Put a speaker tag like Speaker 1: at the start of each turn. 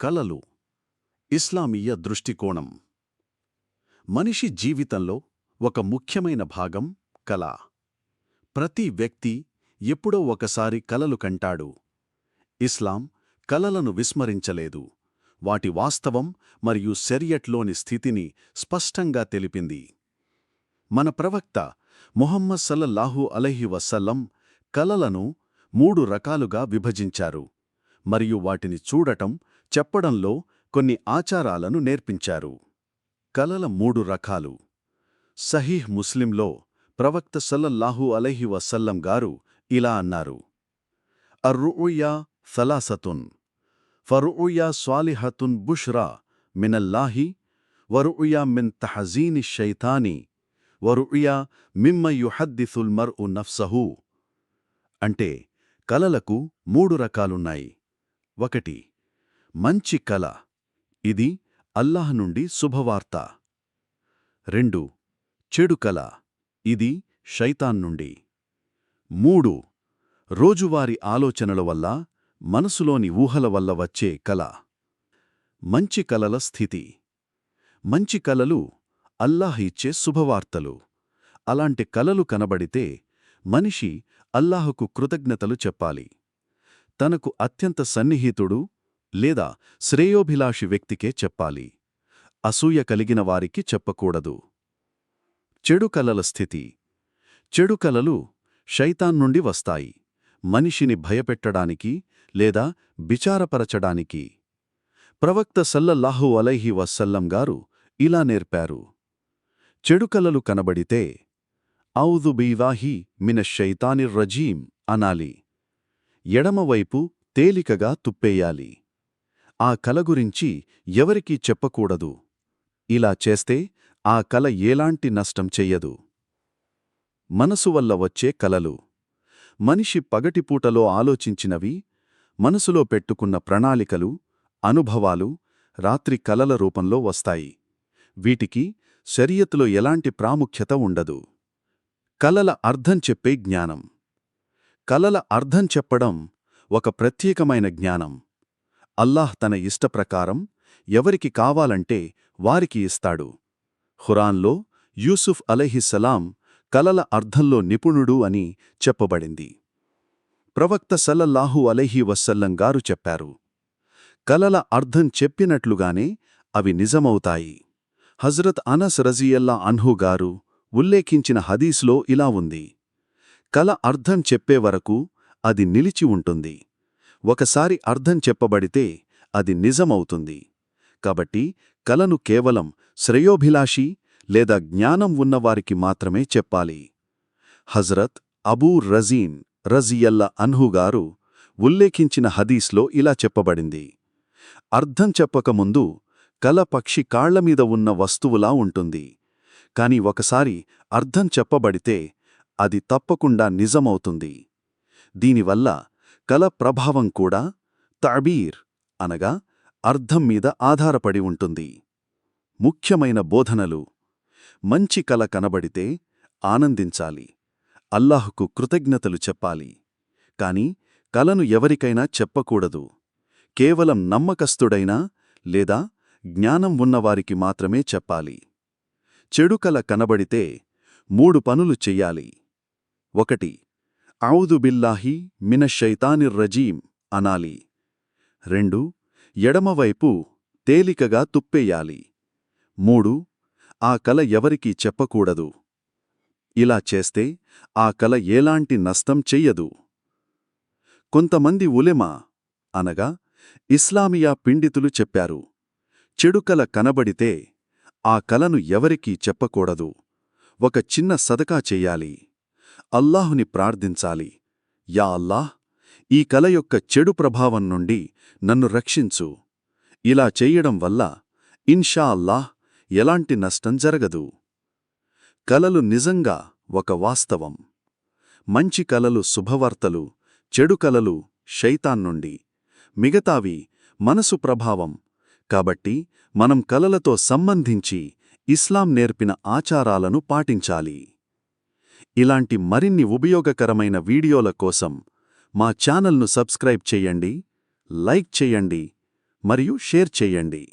Speaker 1: కలలు. ఇస్లామీయ దృష్టికోణం. మనిషి జీవితంలో ఒక ముఖ్యమైన భాగం కల ప్రతి వ్యక్తి ఎప్పుడో ఒకసారి కలలు కంటాడు. ఇస్లాం కలలను విస్మరించలేదు. వాటి వాస్తవం మరియు శరియట్లోని స్థితిని స్పష్టంగా తెలిపింది. మన ప్రవక్త మొహమ్మద్ సల్లల్లాహు అలైహి వసల్లం కలలను మూడు రకాలుగా విభజించారు. మరియు వాటిని చూడటం చెప్పడంలో కొన్ని ఆచారాలను నేర్పించారు. కలల మూడు రకాలు. సహీహ్ ముస్లింలో ప్రవక్త సల్లల్లాహు అలైహి వసల్లం గారు ఇలా అన్నారు. అర్రుయా సలాసతున్. ఫరుయా స్వాలిహతున్ బుష్రా మినల్లాహి. వరుయా మిన్ తహజీని షైతాని. వరుయా మిమ్మ యుహద్దిసుల్ ఉ నఫ్సహూ. అంటే కలలకు మూడు రకాలున్నాయి. ఒకటి మంచి కల. ఇది అల్లాహ్ నుండి శుభవార్త. రెండు చెడు కల. ఇది శైతాన్ నుండి. మూడు రోజువారి ఆలోచనల వల్ల మనసులోని ఊహల వల్ల వచ్చే కల. మంచి కలల స్థితి. మంచి కలలు అల్లాహ్ ఇచ్చే శుభవార్తలు. అలాంటి కలలు కనబడితే మనిషి అల్లాహకు కృతజ్ఞతలు చెప్పాలి. తనకు అత్యంత సన్నిహితుడు లేదా శ్రేయోభిలాషి వ్యక్తికే చెప్పాలి. అసూయ కలిగిన వారికి చెప్పకూడదు. చెడు కలల స్థితి. చెడు కలలు శైతాన్ నుండి వస్తాయి. మనిషిని భయపెట్టడానికి లేదా బిచారపరచడానికి ప్రవక్త సల్లల్లాహు అలైహి వసల్లం గారు ఇలా నేర్పారు. చెడు కలలు కనబడితే ఔదు బీవాహి మిన శైతానిర్ రజీం అనాలి. ఎడమవైపు తేలికగా తుప్పేయాలి. ఆ కల గురించి ఎవరికీ చెప్పకూడదు. ఇలా చేస్తే ఆ కల ఏలాంటి నష్టం చెయ్యదు. మనసు వల్ల వచ్చే కలలు. మనిషి పగటిపూటలో ఆలోచించినవి మనసులో పెట్టుకున్న ప్రణాళికలు అనుభవాలు రాత్రి కలల రూపంలో వస్తాయి. వీటికి శరీయత్లో ఎలాంటి ప్రాముఖ్యత ఉండదు. కలల అర్థం చెప్పే జ్ఞానం. కలల అర్థం చెప్పడం ఒక ప్రత్యేకమైన జ్ఞానం. అల్లాహ్ తన ఇష్టప్రకారం ఎవరికి కావాలంటే వారికి ఇస్తాడు. ఖురాన్లో యూసుఫ్ అలైహిస్సలాం కలల అర్థంలో నిపుణుడు అని చెప్పబడింది. ప్రవక్త సల్లల్లాహు అలైహి వస్సల్లం గారు చెప్పారు కలల అర్థం చెప్పినట్లుగానే అవి నిజమవుతాయి. హజ్రత్ అనస్ రజియల్లా అన్హు గారు ఉల్లేఖించిన హదీస్లో ఇలా ఉంది కల అర్థం చెప్పే వరకు అది నిలిచి ఉంటుంది. ఒకసారి అర్థం చెప్పబడితే అది నిజమవుతుంది. కాబట్టి కలను కేవలం శ్రేయోభిలాషి లేదా జ్ఞానం ఉన్నవారికి మాత్రమే చెప్పాలి. హజ్రత్ అబూ రజీన్ రజియల్ల అన్హుగారు ఉల్లేఖించిన హదీస్లో ఇలా చెప్పబడింది. అర్థం చెప్పకముందు కల పక్షి కాళ్ళమీద ఉన్న వస్తువులా ఉంటుంది. కాని ఒకసారి అర్థం చెప్పబడితే అది తప్పకుండా నిజమవుతుంది. దీనివల్ల కల ప్రభావం కూడా తాబీర్ అనగా అర్థం మీద ఆధారపడి ఉంటుంది. ముఖ్యమైన బోధనలు. మంచి కల కనబడితే ఆనందించాలి. అల్లాహుకు కృతజ్ఞతలు చెప్పాలి. కాని కలను ఎవరికైనా చెప్పకూడదు. కేవలం నమ్మకస్తుడైనా లేదా జ్ఞానం ఉన్నవారికి మాత్రమే చెప్పాలి. చెడు కల కనబడితే మూడు పనులు చెయ్యాలి. ఒకటి ఔదుబిల్లాహి మిన మినశైతానిర్ రజీం అనాలి. రెండు ఎడమవైపు తేలికగా తుప్పేయాలి. మూడు ఆ కల ఎవరికీ చెప్పకూడదు. ఇలా చేస్తే ఆ కల ఏలాంటి నష్టం చెయ్యదు. కొంతమంది ఉలెమా అనగా ఇస్లామియా పిండితులు చెప్పారు చెడుకల కనబడితే ఆ కలను ఎవరికీ చెప్పకూడదు. ఒక చిన్న సదకా చెయ్యాలి. అల్లాహుని ప్రార్థించాలి. యా అల్లాహ్ ఈ కల యొక్క చెడు ప్రభావం నుండి నన్ను రక్షించు. ఇలా చెయ్యడం వల్ల ఇన్షా అల్లాహ్ ఎలాంటి నష్టం జరగదు. కలలు నిజంగా ఒక వాస్తవం. మంచి కలలు శుభవార్తలు చెడు కలలు శైతాన్ నుండి. మిగతావి మనసు ప్రభావం. కాబట్టి మనం కలలతో సంబంధించి ఇస్లాం నేర్పిన ఆచారాలను పాటించాలి. ఇలాంటి మరిన్ని ఉపయోగకరమైన వీడియోల కోసం మా ఛానల్ను సబ్స్క్రైబ్ చేయండి లైక్ చేయండి మరియు షేర్ చేయండి.